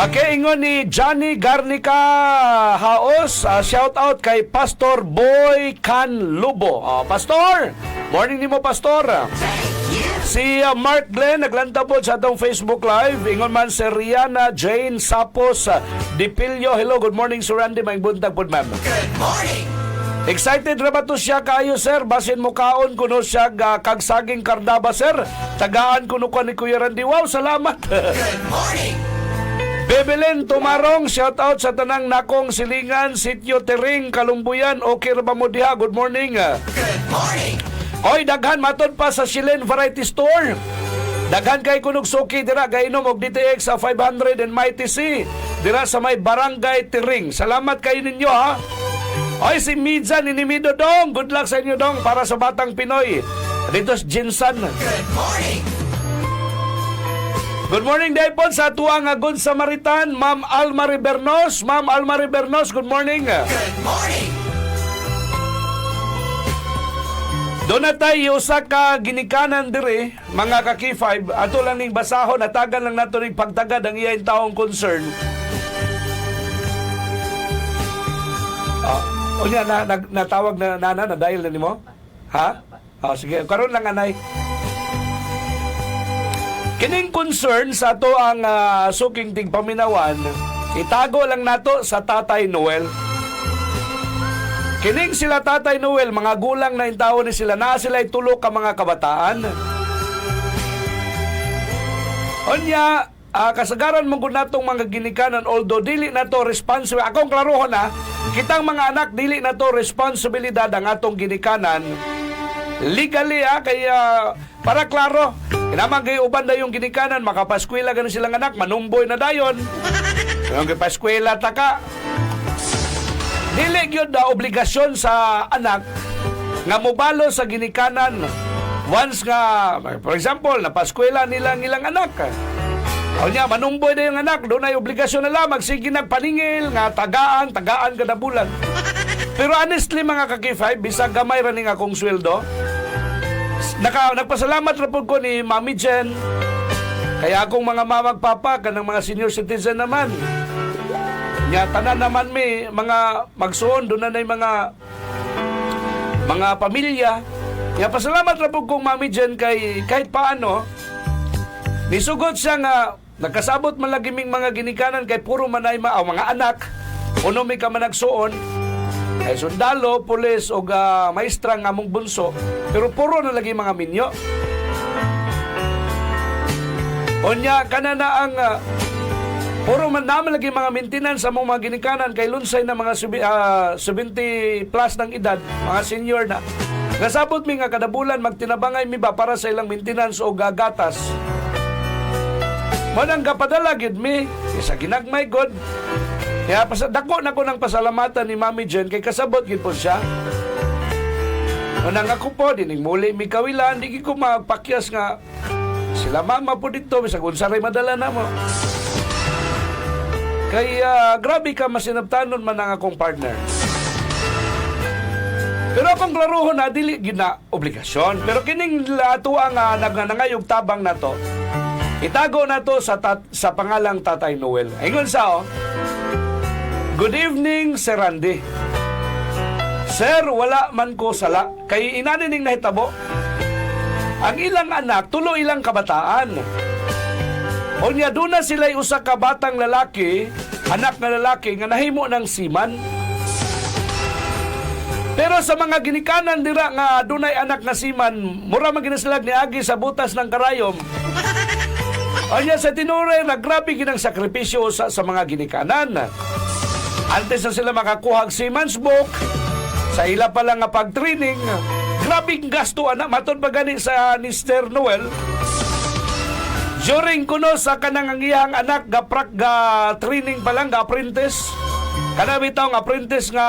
Okay, ingon ni Johnny Garnica Haos. Ah, shout out kay Pastor Boy Canlubo. Ah, Pastor, morning nimo Pastor. Si ah, Mark Glenn naglantabod sa atong Facebook Live. Ingon man si Rihanna Jane Sapos ah, Dipilyo. Hello, good morning Sir Randy. May buntag po ma'am. Good morning. Excited ra ba to siya kayo sir? Basin mo kaon kuno siya ga kag saging kardaba sir. Tagaan kuno ko ni Kuya Randy. Wow, salamat. Good morning. Bebelen Tumarong, shout out sa tanang nakong silingan, sityo Tering, Kalumbuyan, okay ra ba mo diha? Good morning. Good morning. Oy, daghan matod pa sa Chilen Variety Store. Daghan kay kunog suki dira gainom og DTX sa 500 and Mighty C dira sa may Barangay Tiring. Salamat kayo ninyo ha. Oy, si Midjan Inimido Dong. Good luck sa inyo Dong para sa Batang Pinoy. Dito sa Jinsan. Good morning. Good morning, Daypon, sa tuwang Good Samaritan, Ma'am Alma Ribernos. Ma'am Alma Ribernos, good morning. Good morning. Doon na tayo sa ka ginikanan dire, mga kaki-5, ato lang ning basahon, atagan lang nato ning pagtagad ang iyain taong concern. Ah, o niya, na, na, natawag na nana, na dahil na nimo? Ha? Ah, sige, karon lang anay. Kining concern sa ato ang ah, suking tigpaminawan, itago lang nato sa Tatay Noel. Kining sila Tatay Noel, mga gulang na intawo ni sila, na sila tulo ka mga kabataan. Onya, ah, kasagaran mong natong mga ginikanan, although dili na to responsible, akong klarohon na, kitang mga anak, dili na to responsibilidad ang atong ginikanan. Legally, ah, kaya para klaro, kinamang kay uban na yung ginikanan, makapaskwela ganun silang anak, manumboy na dayon. Yung paskwela ta ka, Dili gyud na obligasyon sa anak nga mobalo sa ginikanan once nga for example napaskwela nila ang ilang anak. O niya, manumboy na yung anak, doon ay obligasyon na lang, magsige nagpaningil, nga tagaan, tagaan kada bulan. Pero honestly mga kakifay, bisag gamay ra ning akong sweldo, naka, nagpasalamat ra po ko ni Mami Jen, kaya akong mga mamag papa, kanang mga senior citizen naman, Nya tanan naman mi mga magsuon doon na nay mga mga pamilya. Nya pasalamat ra pud kong mami Jen kay kahit paano. Nisugod siya nga nakasabot man lagi mga ginikanan kay puro manay ma ah, mga anak. Uno mi ka man nagsuon kay sundalo, pulis o uh, maestra nga among bunso pero puro na lagi mga minyo. Onya kana na ang ah, Puro man naman lagi mga maintenance sa mga ginikanan kay lunsay na mga subi, ah, 70 plus ng edad, mga senior na. Nasabot mi nga kada bulan magtinabangay mi ba para sa ilang maintenance o gagatas. Manang kapadala gid mi sa ginagmay god. Kaya pas dako na ko ng pasalamatan ni Mami Jen kay kasabot gid po siya. Manang ako po dining muli mi kawilan di ko mapakyas nga sila mama po dito bisag unsa ray madala na mo. Kaya grabe ka masinabtanon man ang akong partner. Pero akong klaruhon na dili gina obligasyon. Pero kining ang uh, nagnangayog tabang na to, itago na to sa, tat, sa pangalang Tatay Noel. Ingon sa oh, Good evening, Sir Randy. Sir, wala man ko sala. Kay inanining nahitabo. Ang ilang anak, tulo ilang kabataan. O niya, doon na sila'y usa ka batang lalaki, anak na lalaki, nga nahimo ng siman. Pero sa mga ginikanan dira nga dunay anak nga siman, mura man ginasalag ni Agi sa butas ng karayom. Anya sa tinure, naggrabe ginang sakripisyo sa, sa mga ginikanan. Antes na sila makakuha ang seaman's book, sa ila pa lang nga pag-training, grabing gasto ana matod ba gani sa Sir Noel, During kuno sa kanang ang iyang anak ga prak ga training pa lang ga apprentice. Kana bitaw nga apprentice nga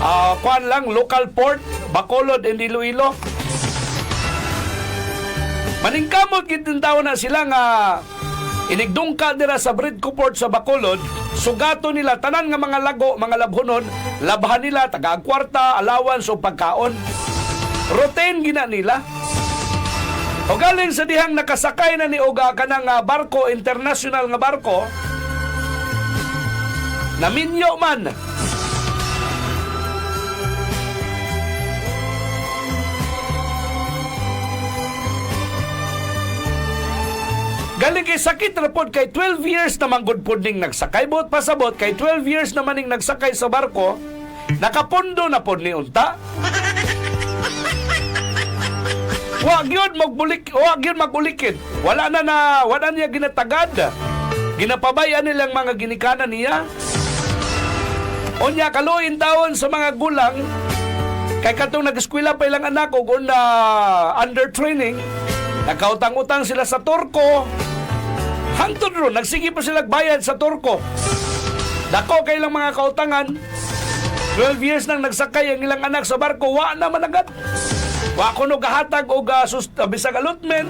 ah, kuan lang local port Bacolod and Iloilo. Maningkamot gid na sila nga inigdungka dira sa Bridco Port sa Bacolod, Sugato nila tanan nga mga lago, mga labhonon, labhan nila taga kwarta, allowance o pagkaon. Routine gina nila. O galing sa dihang nakasakay na ni Oga ka ng barko, international nga barko, na minyo man, Galing kay sakit report kay 12 years naman good po ning nagsakay bot pasabot kay 12 years naman ning nagsakay sa barko nakapondo na po ni unta Wag yun magbulik, wag yun magulikid. Wala na na, wala niya ginatagad. Ginapabayan nilang mga ginikanan niya. Unya kaluin taon sa mga gulang kay katong nag-eskwela pa ilang anak o kung na under training, nagkautang-utang sila sa Turko. Hangtod ron, nagsige pa sila bayad sa Turko. Dako kay ilang mga kautangan. 12 years nang nagsakay ang ilang anak sa barko, wa na managat. Wa kuno gahatag og uh, sus- uh, bisag allotment.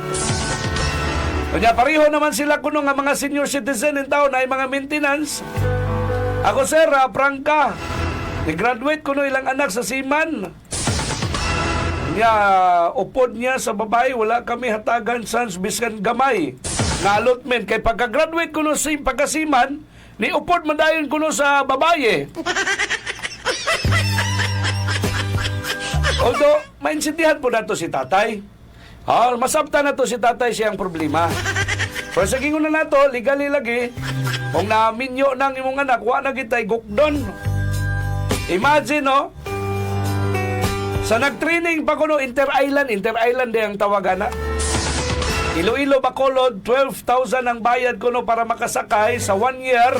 Kanya pareho naman sila kuno nga mga senior citizen in town ay mga maintenance. Ako sir, uh, prangka. Ni-graduate kuno ilang anak sa Siman. Nga upod niya sa babae wala kami hatagan sans biskan gamay nga allotment kay pagka-graduate kuno sa pagkasiman ni upod madayon kuno sa babae. Although, maintindihan po na to si tatay. Ah, masabta na to si tatay siyang problema. Pero sa gingon na nato, legali lagi, kung naminyo ng imong anak, wa na kitay gukdon. Imagine, no? Sa nag-training pa kuno inter-island, inter-island din ang tawagan na. Iloilo Bacolod, 12,000 ang bayad kuno para makasakay sa one year.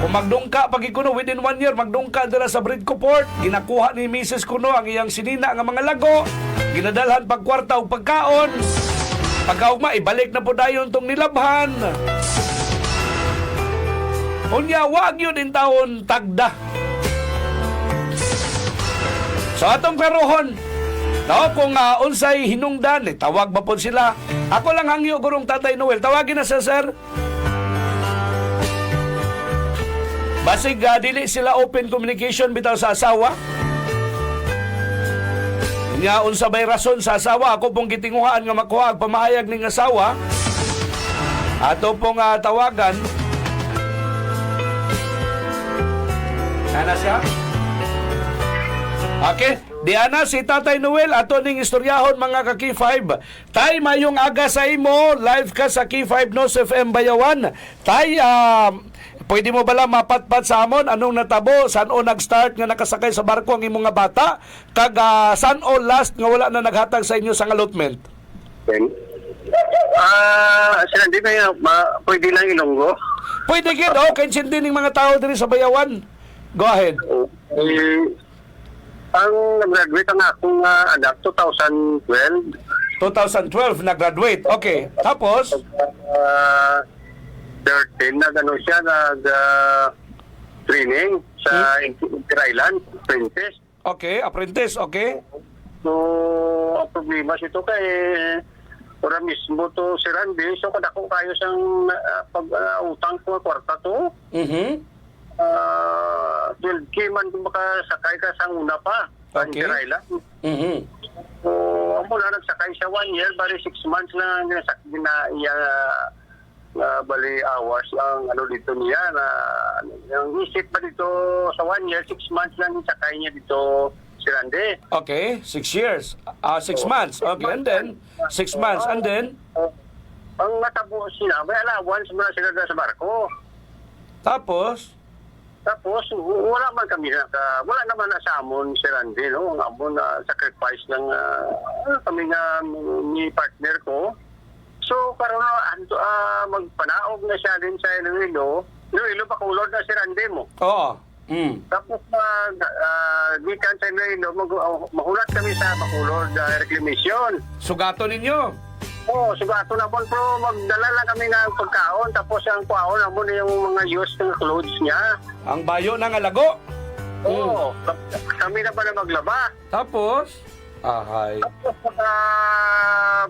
Kung magdungka pag kuno within one year magdungka dira sa Bridco Port, ginakuha ni Mrs. Kuno ang iyang sinina nga mga lago, ginadalhan pag kwarta og pagkaon. Pagkaugma ibalik na po dayon tong nilabhan. Unya wag yun in taon tagda. So atong karohon, Tao kung uh, unsay hinungdan, eh, tawag ba po sila? Ako lang hangyo gurong Tatay Noel. Tawagin na siya, sir. Basig ah, dili sila open communication bitaw sa asawa. Nga unsa bay rason sa asawa ako pong gitinguhaan nga makuha ang pamahayag ning asawa. Ato pong ah, tawagan. Ana siya? Okay. Diana, si Tatay Noel, ato ning istoryahon mga ka 5 Tay, mayong aga sa imo, live ka sa K5 Nos FM Bayawan. Tay, ah, pwede mo bala mapatpat sa amon? Anong natabo? Saan o nag-start nga nakasakay sa barko ang imong nga bata? Kag ah, saan o last nga wala na naghatag sa inyo sa allotment? Ben? Ah, sila hindi kaya ma, pwede lang ilonggo. pwede gid oh kay sindi ning mga tao diri sa Bayawan. Go ahead. Eh, ang nag-graduate ang akong ah, anak 2012. 2012 na-graduate okay tapos Ah, 13 na gano'n siya nag ah, training sa Inter Island, Princess. okay apprentice okay So, ang problema sito kay Ora mismo to si Randy, so kadako kayo siyang ah, pag ah, utang ko kwarta to. mhm Ah, 12K man kung makasakay ka sa una pa. Okay. Island. mhm So, amo na nagsakay siya one year, bali six months lang ang nasak na iya na bali hours lang ano dito niya na yung isip pa dito sa one year, six months lang yung sakay niya dito si Randy. Okay, six years. Ah, six months. Okay, and then, six months. And then, Uh, ang natabo sila, may allowance mo na sila sa barko. tapos, Tapos, wala man kami na, ka- wala naman na sa amon si Randy, no? Ang amon na sacrifice ng ah, kami nga ni partner ko. So, karon na ah, magpanaog na siya din sa Iloilo. Iloilo, pakulod na si Randy mo. oo. Mm. Tapos, mag, uh, gikan sa Iloilo, mag, uh, mahulat kami sa Bacolod uh, Reclamation. Sugato ninyo. Oo, sugato na po, pero magdala lang kami ng pagkaon. Tapos, ang kuhaon na mo na yung mga used na clothes niya. Ang bayo ng alago. Oo, kami na pa na maglaba. Tapos, ahay. Tapos mga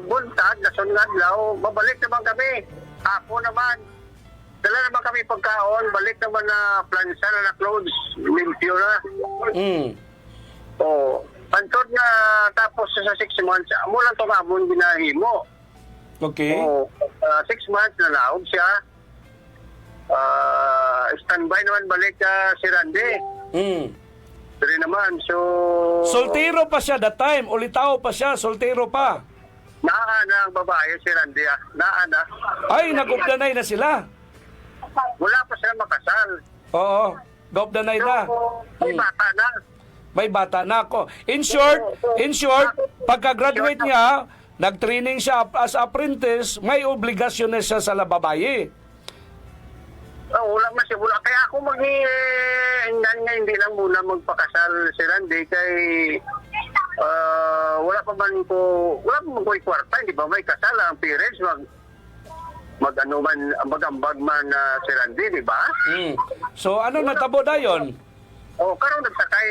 buntag, nasun nga adlaw, babalik naman kami. Ako naman. Dala naman kami pagkaon, balik naman na plansa na na clothes, limpyo na. Mm. Oo. Pantod nga tapos sa six months, amo lang ito kabon ginahimo. Okay. Oo. Ah, six months na naog siya. ah, standby naman balik ka si Randy. Mm. Diri naman, so... Soltero pa siya that time. Ulitao pa siya. Soltero pa. Naa na ang babae si Randy ah. Naa na. Ay, nag-updanay na sila. Wala pa sila makasal. Oo. Gopdanay na. So, may bata na. May bata na ako. In short, in short, pagka-graduate niya, nag-training siya as apprentice, may obligasyon na siya sa babae. Oh, wala man siya. Wala. Kaya ako mag nga hindi lang muna magpakasal si Randy kay ah, wala pa man ko wala pa man ko kwarta, hindi ba may kasal ang parents mag mag ano man magambag man ah, si Randy, di ba? Mm. So, ano natabo na yon? O karon nagsakay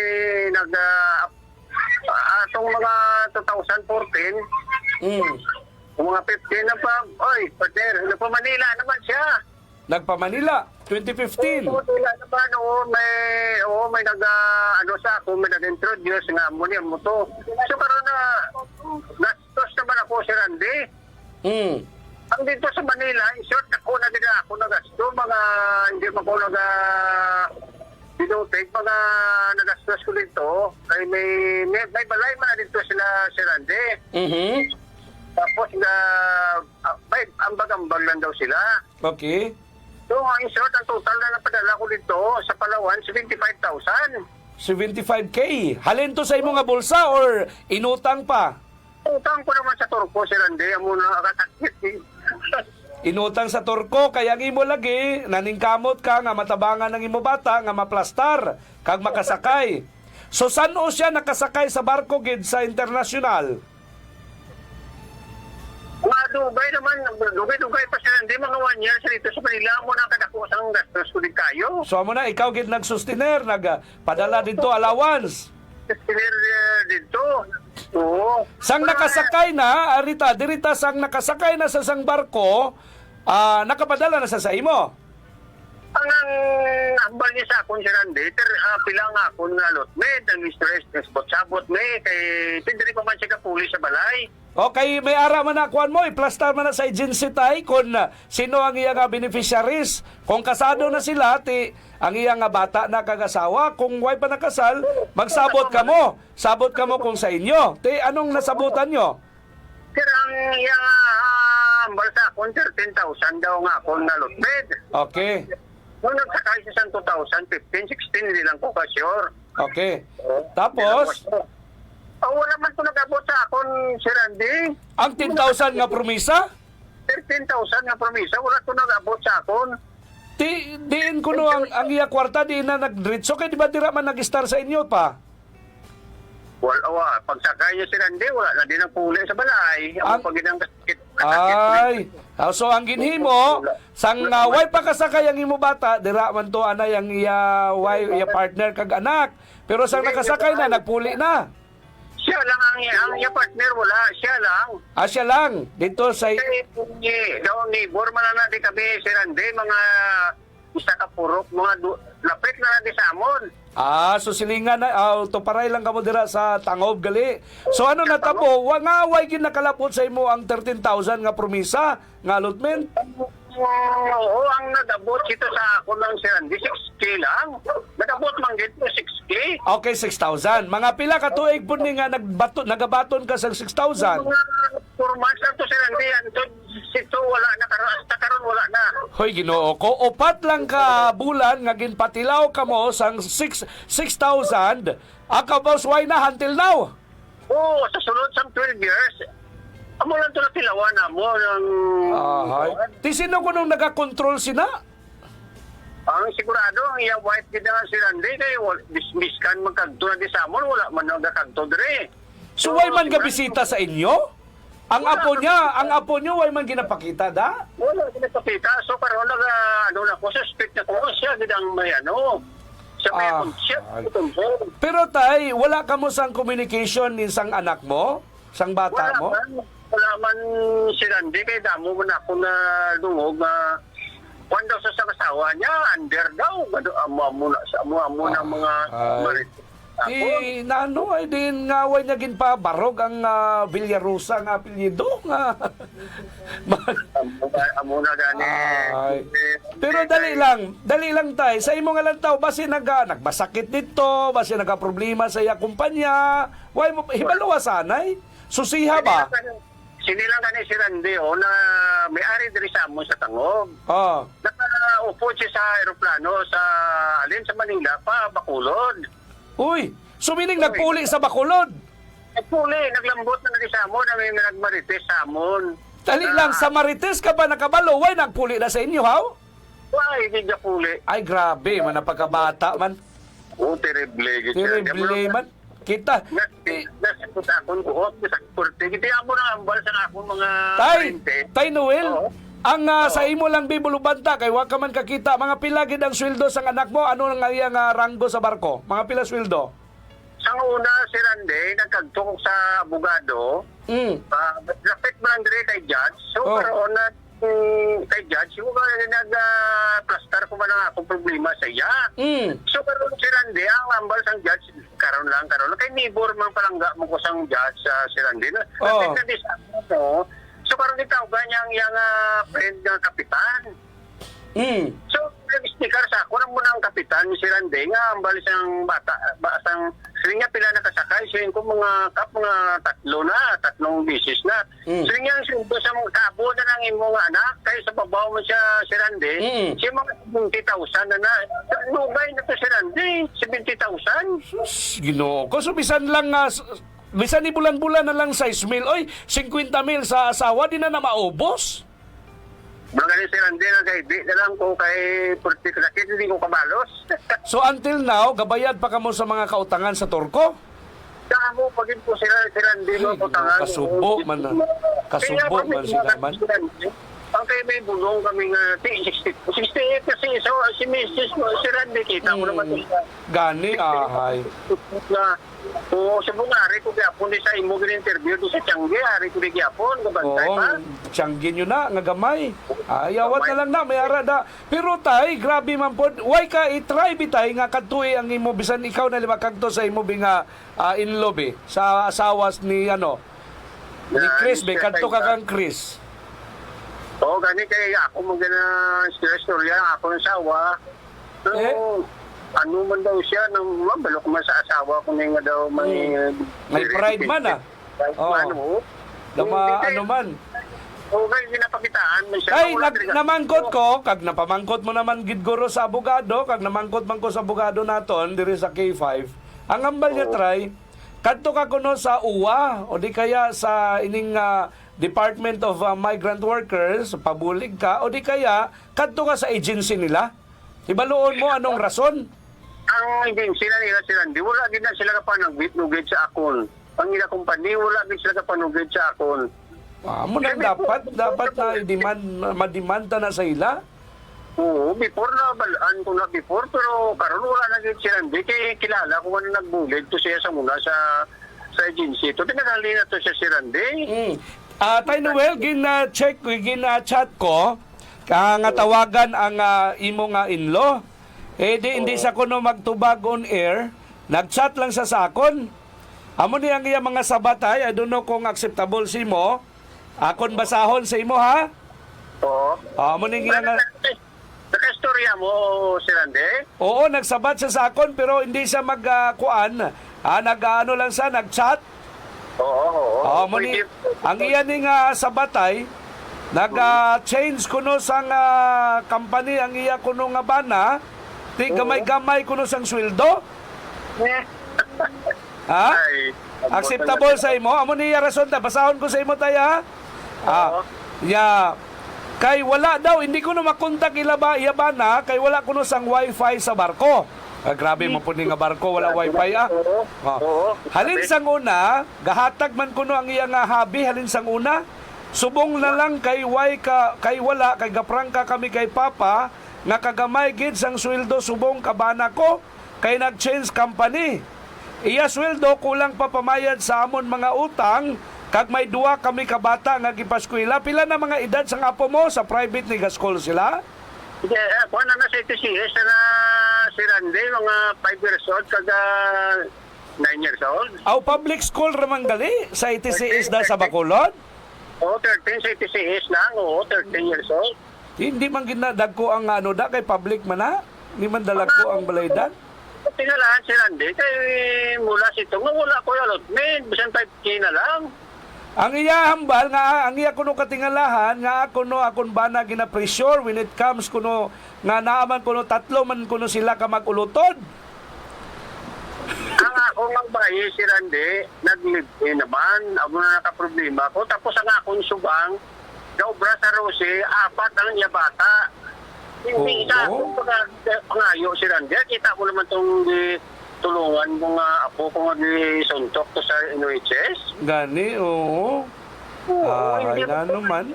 nag ah, ah, atong mga 2014 Mm. yung mga 15 na pa, oy, partner, ano pa Manila naman siya. Nagpa-Manila, 2015. Oo, wala naman, oo, may, oo, may nag, ah, ano sa ako, may nag-introduce nga mo niya mo to. So, karon na, gastos naman ako si Randy. Mm. Ang dito sa Manila, in short, ako na din ako nagasto, mga, hindi pa ko nag, dinutake, mga nagastos ko dito. Ay may, may, may balay man dito sila si Randy. Mhm. Tapos, na, ah, may ambag-ambag lang daw sila. Okay. So, in short, ang total na napadala ko dito sa Palawan, 75,000. 75K. Halin to sa imong nga bulsa or inutang pa? Utang ko naman sa Turko, si Randy. Amo na akatakit. Inutang sa turko, kaya ang imo lagi, naningkamot ka nga matabangan ng imo bata, nga maplastar, kag makasakay. So, saan o siya nakasakay sa barko gid sa internasyonal? Mga Dubai naman, Dubai-Dubai pa si Randy. Mga one year sa dito sa Manila. Amo na kadako sang gastos ko din kayo. So, amo na, ikaw gid nagsustener, nagpadala dito allowance. Clear uh, dito. Oo. Sang nakasakay na, arita, dirita sang nakasakay na sa sang barko, ah, nakapadala na sa sa imo. Ang hambal niya sa akong si Randy, ter, uh, pila nga ako na lotmed, ang mistress, sabot-sabot me, kay tindiri pa man siya kapulis sa balay. Okay, may ara man na kuan mo, iplastar man na sa agency tay kung ah, sino ang iyang nga beneficiaries. Kung kasado na sila, ti, ang iyang nga bata na kagasawa, kung way pa nakasal, magsabot ka mo. Sabot ka mo kung sa inyo. Ti, anong nasabutan nyo? Sir, ang iyang uh, hambal sa akong 13,000 daw nga ako na lotmed. Okay. Nung nagsakay siya sa 2015, 16, hindi lang ko ka-sure. Okay. Tapos, Oh, wala man ito nag-abot sa akon, si Randy. ang 10,000 nga promisa, 13,000 nga promisa, wala ito nag-abot sa akon. ti, diin ko no ang, ang iya kwarta, di na nag-dritso, kaya di ba dira man nag-star sa inyo pa? Wala, wala. Pagsakay niya si Randy, wala na din ang puli sa balay. Ang Ang- pag ginang kasakit. Ay, ah, so ang ginhimo, sang uh, way pa kasakay ang imo bata, dira man to anay ang iya way iya partner kag anak. Pero sang nakasakay na nagpuli na. Siya lang ang, ang iya partner, wala. Siya lang. Ah, siya lang dito sa daw ni Borma na natin kami si Randy, mga isa ka purok, mga lapit na natin sa amon. Ah, so silingan na ah, to paray lang kamo dira sa Tangob gali. So ano natabo, wa nga way gid nakalapot sa imo ang 13,000 nga promisa nga allotment. Oo, ang nag-abot ito sa ako ng si Randy, 6K lang. Nag-abot man dito, 6K. Okay, 6,000. Mga pila ka tuig pud ni nga nagbato nagabaton ka sa 6,000. Mga 4 months lang to si Randy, anto, sito wala na, karon hasta karon wala na. Hoy Ginoo ko, upat lang ka bulan nga ginpatilaw ka mo sang 6 6,000. Aka boss why na until now? Oo, sa sunod sa 12 years, amo lang ito na tilawan na mo ng... Ahay. Ti sino ko nung nagakontrol sina? Ang sigurado, ang iya wife gid nga si Randy, kay dismiss kan magkagto na di sa amon, wala man nagkagto dire. So why man gabisita sa inyo? Ang apo niya, ang apo niyo why man ginapakita da? Wala kinakapita. So karon nag ano na ko suspect na ko siya gid ang may ano. Sa may Ah, siya. Pero tay, wala ka mo sang communication ni sang anak mo? Sang bata Wala mo? man, wala man si Randy kay damo man ako na dungog na Kwando sa sa kasawa niya, under daw, gado amo amo na sa amo na mga Ah, ay. marit. Ako. Eh, na ano, ay din nga way niya ginpabarog ang uh, Villarosa nga apelyido nga. Amo- na gani. Pero dali lang, dali lang tay. Sa imo nga lang taw, basi naga nagbasakit dito, basi naga problema sa iya kumpanya. Way mo hibaluwa sanay. Susiha ba? Sinilang ka ni si Randy o na may-ari diri sa amon sa Tangog. Oh. Nakaupo siya sa aeroplano sa alin sa Manila pa Bacolod. Uy, sumining nagpuli sa Bacolod. Nagpuli, naglambot na naging sa amon, na may nagmarites sa amon. Dali lang, sa Marites ka ba nakabalo? Way nagpuli na sa inyo, haw? Why, hindi niya puli. Ay, grabe, man napagkabata man. Oh, terrible. Terrible man. Kita. Nas- Nasipot akong sa kurte. Hindi ako nang ambal sa akong mga Tay. Tay Noel, ang ah, sa imo lang bibulubanta kay wa ka man kakita mga pila gid ang sweldo sa anak mo ano ang iyang ah, ranggo sa barko mga pila sweldo Sa una, si Randy, nagkagtukok sa abogado. mm. Uh, Lapit mo lang dire kay Judge. So, Oh. karoon na kay Judge, yung ka nag-plastar ko ba na akong problema sa iya. Mm. So, karoon si Randy, ang ambal sang Judge, karoon lang, karoon lang. Kay neighbor man palangga mo ko sang Judge sa si Randy. na Oh. Na di sa ano, So, karoon itaw ba niyang yung ah, friend ng kapitan. Mm. So, nag-sticker sa ako nang muna ang kapitan si Randy. Nga ang bali siyang bata ba sang sila niya pila nakasakay siya ko mga kap mga tatlo na tatlong bisis na. Mm. sila niya sundo sa mga kabo na ng imo nga anak kaya sa babaw mo siya si Randy. Mm. siya mga 70,000 na na. Lugay na to si Randy 70,000 Sus, Ginoo ko. So bisan lang nga bisan ni bulan-bulan na lang 6 mil oy 50 mil sa asawa di na na maubos mga ni si Randy na kay di na lang ko kay purti sakit hindi ko kabalos so until now gabayad pa kamo sa mga kautangan sa Turko Saka mo pagin po sila si Randy mo Ay, putangan. kasubo man na. Kasubo man sila man. Ang kayo may bulong kami nga, ti- 60, 68 kasi so, si Mrs. si Randy, kita mo Mm. naman gani ahay Na, o sa bungari ko gyapon sa imo gin-interview di sa Tiangge, ari ko gyapon, kabantay Oo, pa. tsanggin nyo na, nga gamay. Ayawat na lang na, may ara da. Pero tay, grabe man po, why ka i-try bitay nga kadtuy ang imo, bisan ikaw na lima kagto sa imo binga uh, inlo be, sa asawas ni ano, ni Na, Chris be, kadto ka kang Chris. Oo, gani kay ako mo gana storya, ako ng sawa. So, Eh? Ano man daw siya, nang mabalok man sa asawa ko na nga daw may... May pride man, ah. Pride Oo. man, oo. Dama, ano man. Oo, kaya ginapakitaan man siya. Ay, nag, namangkot ko, kag napamangkot mo naman gid guro sa abogado, kag namangkot man ko sa abogado naton diri sa K5. Ang ambal niya try, kadto ka kuno sa UWA o di kaya sa ining ah, Department of ah, Migrant Workers, pabulig ka o di kaya kadto ka sa agency nila. Ibaluon mo anong rason? Ang agency na nila sila, di wala din na sila kapanugit-nugit sa akon. Ang ila kumpanya, wala din sila kapanugit sa akon. Ah, mo nang dapat dapat na i-demand madimanda na sa ila. Oo, before na balaan ko na before, pero karon wala na din sila. Di kay kilala ko man nagbulig to siya sa muna sa sa agency. To tinagali na to siya si Randy. Mm. Ah, Tay Noel, gina-check gina-chat ko, ka nga tawagan ang ah, imo nga inlo. Eh di hindi sa kuno magtubag on air, nag-chat lang sa sakon. Amo ni ang iya mga sabatay, I don't know kung acceptable si mo. Akon basahon sa imo ha. Oo. Amo ni iya nga Naka-istorya mo, si Randy? Oo, nagsabat siya sa akon pero hindi siya magkuan. ah, nag ano lang siya, nag-chat. Oo, oo. Oh, mo ni ang iya ni nga sa batay nag-change kuno sang ah, company ang iya kuno nga bana ti gamay-gamay kuno sang sweldo? Ha? Acceptable sa imo? Amo ni rason ta basahon ko sa imo taya ah ya. Kay wala daw hindi ko na makontak ila ba iya bana kay wala kuno sang wifi sa barko. Ah, grabe mo po nga barko wala wifi ah. Oo. Halin sang una, gahatag man kuno ang iya nga habi halin sang una. Subong na lang kay way ka kay wala kay gaprangka kami kay papa nga kagamay gid sang sweldo subong kabana ko kay nag-change company. Iya sweldo kulang pa pamayad sa amon mga utang kag may duwa kami kabata nga gipaskwela pila na mga edad sang apo mo sa private ni gaskol sila. Hindi, eh, kuha na na sa TCS na si Randy, mga 5 years old, kaga 9 years old. Aw public school ramang gali sa ITCS da sa Bacolod. Oo, 13 sa TCS lang. Oo, 13 years old. Hindi man ginadag ko ang ano da kay public man na. Hindi man dalag ko ang balaydan. Tingalahan si Randy, kay mula si Tong, wala ko allotment. Bisan 5K na lang. Ang iya hambal nga ang iya kuno katingalahan nga ako no akon bana gina pressure when it comes kuno nga naaman kuno tatlo man kuno sila ka magulutod. ang ako ng bayi si Randy, nag-live-in naman. Ako na nakaproblema ko. Tapos ang akong subang, Gaubra sa Rose, apat ang iya bata. Hindi Oo. isa akong pag- pangayo si Randy. Kita mo naman itong tulungan mga apo ko nga di suntok to sa NHS. Gani oo. Ah, hindi ay na naman.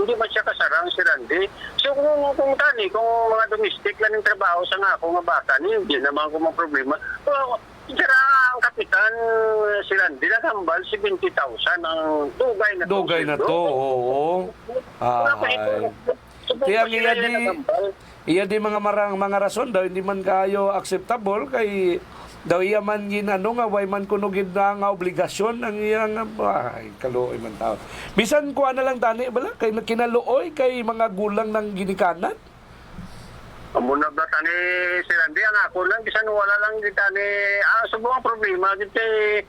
Hindi man siya kasarang si Randy. So kung, kung tani, kung mga domestic lang ng trabaho sa nga ako nga bata, ni, hindi naman ko mga problema. Well, Sira ang kapitan si Randy nagambal 70,000 ang dugay na to. Dugay na to. Oo. Ay. Kaya nga iya di iya di mga marang mga rason daw hindi man kayo acceptable kay daw iya man ginano nga way man kuno gid na nga obligasyon ang iyang ay kaluoy man tao. Bisan ko ana lang tani bala kay kinaluoy kay mga gulang ng ginikanan. Amo na ba tani si Randy ang ako lang bisan wala lang di tani ah subo ang problema dito eh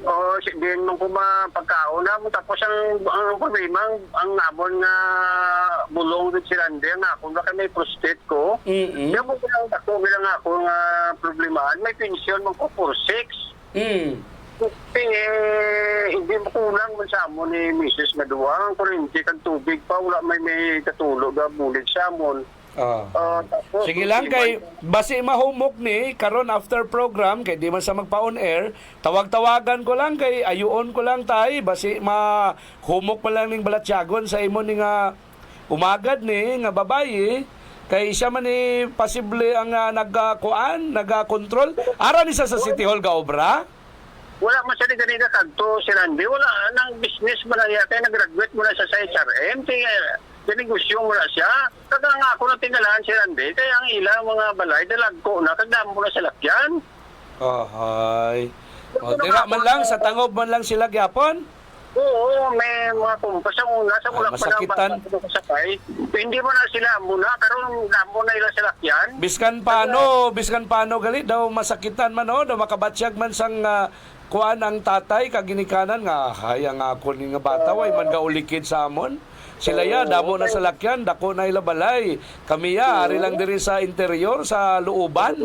o si din man ko mapagkaon na mo tapos ang ang problema ang, nabon nga bulong dito si Randy ang ako na kay may prostate ko Mm. Kaya mo bilang ako bilang ako nga problemahan may pensyon mo ko for six Mm. eh, hindi mo kulang man sa amon ni Mrs. na duwa. Ang kurinti kag tubig pa, wala may may katulog na bulig sa amon. Ah. Ah, tapos, Sige lang kay basi mahumok ni karon after program kay di man sa magpa on air tawag-tawagan ko lang kay ayuon ko lang tay basi mahumok pa lang ning balatyagon sa imo ni nga umagad ni nga babayi kay siya man ni posible ang uh, nagkuan nagakontrol ara ni sa sa City Hall ga obra Wala man siya ka kagto si Randy. Wala nang business mo na. Kaya nag-graduate mo na sa HRM. Kaya dinegosyo mo na siya. Kaya nga ako na tingalahan si Randy. Kaya ang ilang mga balay, dalag ko na. Kagdamo mo na sa lakyan. Ahay. O, tira man lang sa tangob man lang sila gyapon. Oo, may mga kumpas sa una. Sa Ah, ulap pa masakitan. na kasakay. Hindi mo na sila muna. Karoon damo na ila sa lakyan. Biskan paano, biskan paano gali daw masakitan man o, daw makabatsyag man sang ah, kuan ang tatay kaginikanan nga hayang ako ni nga bata way man gaulikid sa amon. Sila ya damo na sa lakyan, dako na ila balay. Kami ya ari lang diri sa interior sa looban.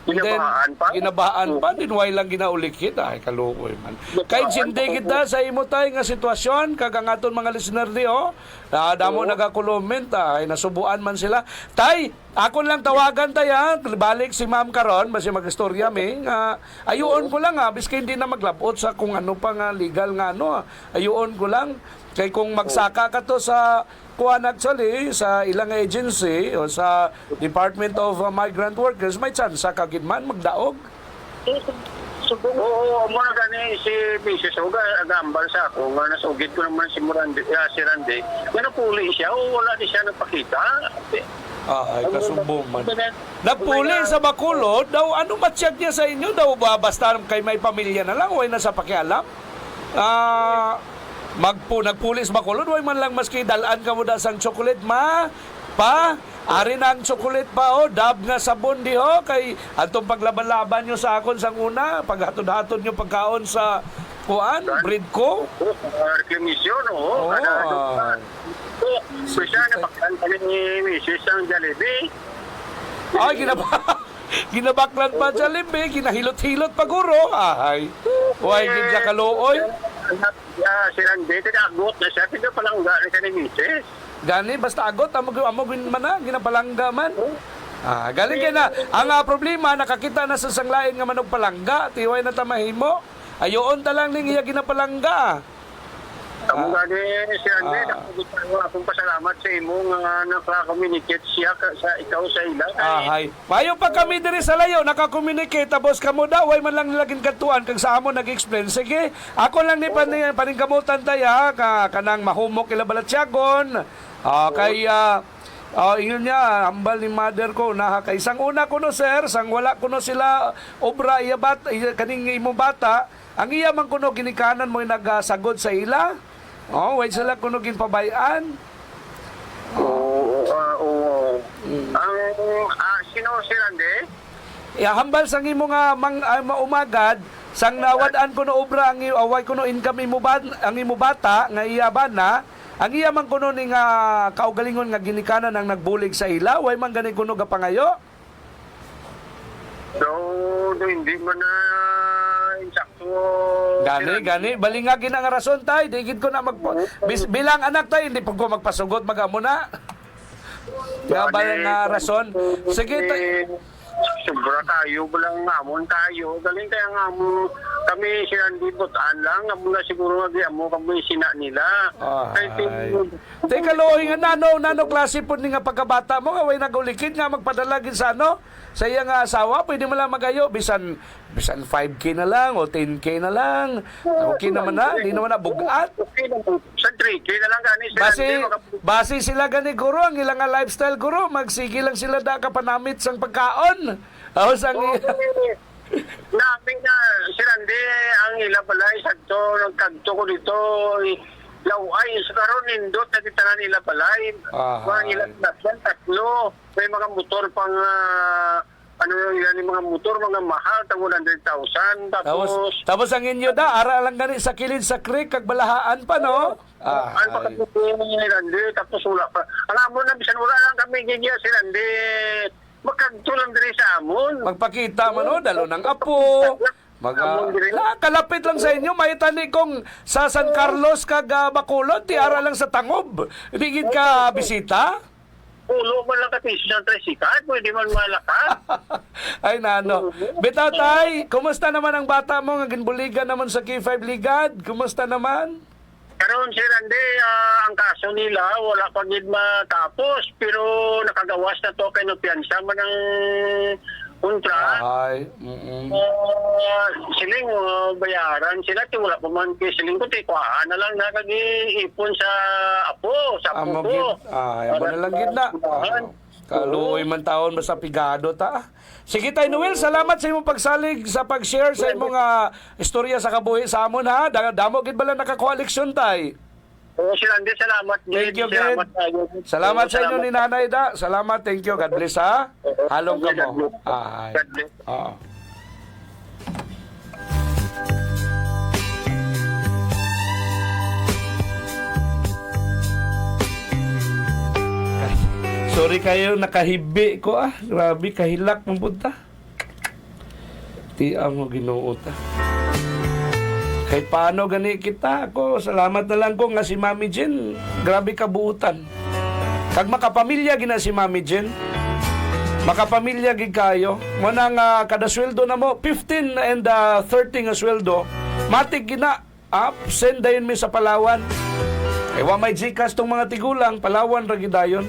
Ginabahaan pa? Ginabahaan pa. Din way lang ginaulikid. Ay, kalukoy man. Kahit sindi kita sa imo tay nga sitwasyon, kagang aton mga listener di, oh. Na damo nagakuloment, ay nasubuan man sila. Tay, akon lang tawagan tay, ha. Balik si ma'am karon, basi magistorya mi. Ayuon ko lang, ha. Biski hindi na maglapot sa kung ano pa nga legal nga, ano, ha. Ayuon ko lang. Kay kung magsaka ka to sa kuan actually sa ilang agency o sa Department of uh, Migrant Workers, may chance ka gid man magdaog. Oo, mo na gani si Mrs. Oga agambal sa ako nga nasugid ko naman si Murande, ah, si Rande. Nga napuli siya, o wala di siya nagpakita. Ah, ay kasumbong man. Nagpuli sa Bacolod, daw ano matsyag niya sa inyo? Daw ba basta kay may pamilya na lang o ay nasa pakialam? Ah, magpu nagpuli sa Bacolod, way man lang maski dalaan ka mo da sang chocolate ma pa Ari na ang chocolate pa o, dab nga sabon di ho, kay atong paglaban-laban nyo sa akon sang una, paghatod-hatod nyo pagkaon sa kuan, breed ko. Reklamasyon, ano ah. pa. So, siya na pakanta ni Mrs. ang Jollibee. Ay, ginaba ginabaklan pa limbe, ginahilot-hilot pa guro. Ay, huwag gid sa kaluoy. Ah, si Rande, tinagot na siya. Tignan palang galing ka ni Mrs. Gani, basta agot, amo, amo gin man na, ginapalangga man. Ah, galing kay na. Ang ah, problema, nakakita na sa sanglain nga manog palangga, tiway na tamahimo. Ayoon ta lang ning iya ginapalangga. Kamu nga ni si Rande, Ah. nakagutang akong pasalamat sa imo nga naka-communicate siya ka, sa ikaw sa ila. Ahay. Payo pa kami diri sa layo, naka-communicate tapos kamo daw way man lang nilagin katuan kag sa amo nag-explain. Sige, ako lang ni paning paningkamutan taya ka kanang mahumok ila balatsyagon. Ah, kay ah, Oh, ingon niya, hambal ni mother ko na kay isang una ko no sir, sang wala ko no sila obra iya bat kaning imo bata, ang iya man kuno ginikanan mo nagasagod sa ila. Oh, wait sila kuno ginpabayan. Oo, oo. Ang ah, sino si Randy? Ya hambal sang imo nga mang ah, maumagad sang nawadaan ko no obra ang away ko no income imo bat, ang imo bata nga iya ba na ang iya man kuno ni nga kaugalingon nga ginikanan ang nagbulig sa ila, way man gani kuno gapangayo. So, do, hindi mo na. Gani, gani. Bali nga gina nga rason tay. Di gid ko na mag... Bis, bilang anak tay, hindi pa ko magpasugot mag-amo na. Nga ba nga rason? Sige tay. Sobra tayo, walang ngamon tayo. Galing kaya nga mo, kami sinandi butaan lang. Amo na siguro nga amo kami sina nila. Ay. Teka loy nga nano, nano klase po ni nga pagkabata mo, nga way nagulikid nga magpadalagin sa ano, sa iya nga asawa, pwede mo lang magayo, bisan, bisan 5K na lang, o 10K na lang. Okay naman na, di naman na bugat. Okay na po. Sa 3K na lang gani. si Base, Randy, maka- base sila gani guro, ang ilang lifestyle guro, magsige lang sila da kapanamit sang pagkaon. Ako sang Nabi na si Randy ang ila balay sagto nagkadto ko dito laway sa karon nindot na titanan nila balay Ah, ilang tatlo may mga motor pang ah, ano ilan yung mga motor mga mahal tag 100,000 tapos tapos, tapos ang inyo da, ara lang gani sa kilid sa creek, kag balahaan pa, no? Ah, ano pa kasi tapos wala pa ang amon na bisan wala lang kami gigya si Randy magkadto lang diri sa amon Magpakita mo, no? Dalo ng apo. Mag, ah, la, kalapit lang sa inyo. May tani kong sa San Carlos kag ah, Bacolod, ti ara lang sa Tangob. Hindi gid ka bisita? Ulo man lang kapiso ng tresikat, pwede man malakas. Ay nano. Bitaw tay, kumusta naman ang bata mo nga ginbuligan naman sa K5 Ligad? Kumusta naman? Karon si Randy, ah, ang kaso nila, wala pa gid matapos, pero nakagawas na to kay no piyansa man ang kontra. Ay, mm Ah, siling ah, bayaran sila, ti wala pa man kay siling ko, ti kuhaan na lang nakagiipon sa apo, sa Amo apo ko. Ay, amo na lang gid na. Kuhaan. Kaluoy man taon basta pigado ta. Sige tay Noel, salamat sa imong pagsalig sa pag-share sa imong ah, istorya sa kabuhi sa amon ha. Da- Damo gid bala nakakuha leksyon tay. Oo, si Randy, salamat. Thank you, Salamat Gid. tayo. Salamat Oo, sa inyo ni Nanay da. Salamat, thank you. God bless ha. Halong ka mo. Ay. God bless. Oo. Sorry kayo, nakahibi ko ah. Grabe, kahilak ng punta. Ti mo ginoo ta. Kahit paano gani kita ako, salamat na lang ko nga si Mami Jen. Grabe kabuutan. Kag makapamilya gina si Mami Jen. Makapamilya gid kayo. Mo na nga kada sweldo na mo 15 and uh, 30 nga sweldo. Matik gina up send dayon mi sa Palawan. Kay wa may Gcash tong mga tigulang, Palawan ra gid dayon.